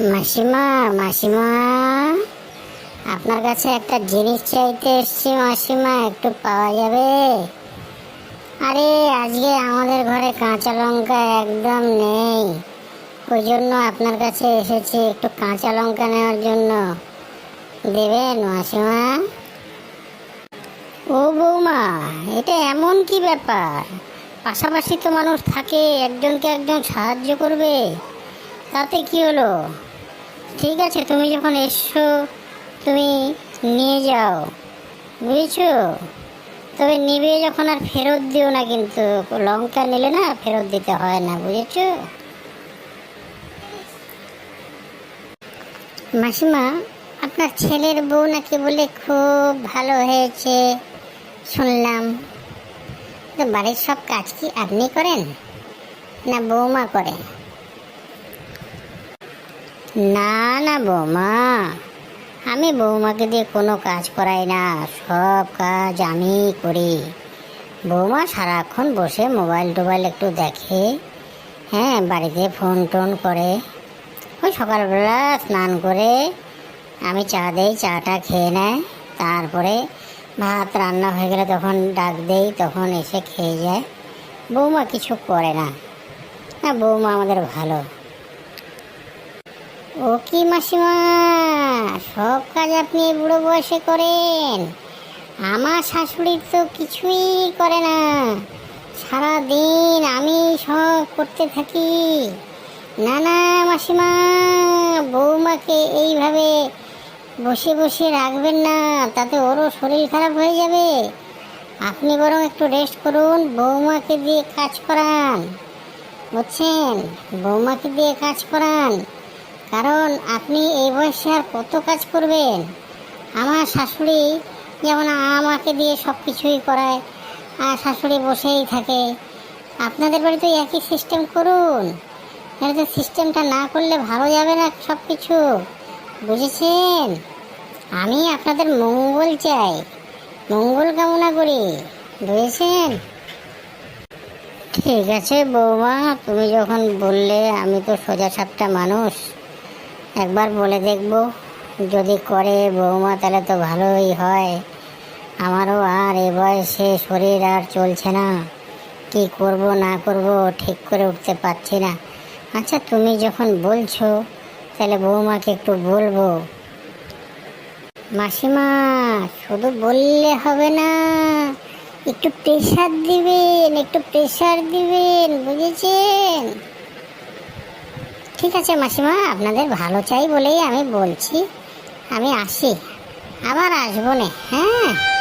মাসিমা মাসিমা। আপনার কাছে একটা জিনিস চাইতে এসছি মাসিমা, একটু পাওয়া যাবে? আরে, আজকে আমাদের ঘরে কাঁচা লঙ্কা একদম নেই। ওই জন্য আপনার কাছে এসেছি একটু কাঁচা লঙ্কা নেওয়ার জন্য। দেবেন মাসিমা? ও বৌমা, এটা এমন কি ব্যাপার? পাশাপাশি তো মানুষ থাকে, একজনকে একজন সাহায্য করবে। তাতে কি হলো? ঠিক আছে, তুমি যখন এসছো, তুমি নিয়ে যাও। বুঝেছ? তবে নিবে যখন আর ফেরত দিও না কিন্তু, লঙ্কা নিলে না ফেরত দিতে হয় না, বুঝেছ? মাসিমা, আপনার ছেলের বউ নাকি বলে খুব ভালো হয়েছে, শুনলাম। তো বাড়ির সব কাজ কি আপনি করেন, না বৌমা করে না না বৌমা, আমি বৌমাকে দিয়ে কোনো কাজ করাই না, সব কাজ আমি করি। বৌমা সারাক্ষণ বসে মোবাইল টোবাইল একটু দেখে হ্যাঁ বাড়িতে ফোন টোন করে। ওই সকালবেলা স্নান করে আমি চা দেই, চাটা খেয়ে নেয়। তারপরে ভাত রান্না হয়ে গেলে তখন ডাক দেই, তখন এসে খেয়ে যায়। বৌমা কিছু করে না। না, বৌমা আমাদের ভালো। ও কি মাসিমা, সব কাজ আপনি বুড়ো বয়সে করেন। আমার শাশুড়ি তো কিছুই করে না। সারা দিন আমি সব করতে থাকি। না না, মাসিমা, বৌমাকে এইভাবে বসে বসে রাখবেন না, তাতে ওরও শরীর খারাপ হয়ে যাবে। আপনি বরং একটু রেস্ট করুন, বৌমাকে দিয়ে কাজ করান। বুঝছেন? বৌমাকে দিয়ে কাজ করান। কারণ আপনি এই বয়সে আর কত কাজ করবেন? আমার শাশুড়ি যেমন আমাকে দিয়ে সব কিছুই করায়, আর শাশুড়ি বসেই থাকে। আপনাদের বাড়িতে একই সিস্টেম করুন। এটা সিস্টেমটা না করলে ভালো যাবে না সব কিছু বুঝেছেন? আমি আপনাদের মঙ্গল চাই। মঙ্গল কামনা করি। বুঝেছেন? ঠিক আছে বৌমা, তুমি যখন বললে আমি তো সোজা সাপটা মানুষ। একবার বলে দেখব। যদি করে বৌমা, তাহলে তো ভালোই হয়। আমারও আর এ বয়সে শরীর আর চলছে না। কি করব, না করব, ঠিক করে উঠতে পারছি না। আচ্ছা তুমি যখন বলছো, তাহলে বৌমাকে একটু বলব। মাসিমা, শুধু বললে হবে না, একটু প্রেশার দিবেন, একটু প্রেশার দিবেন, বুঝেছেন? ঠিক আছে, মাসিমা, আপনাদের ভালো চাই বলেই আমি বলছি। আমি আসি। আবার আসব না হ্যাঁ?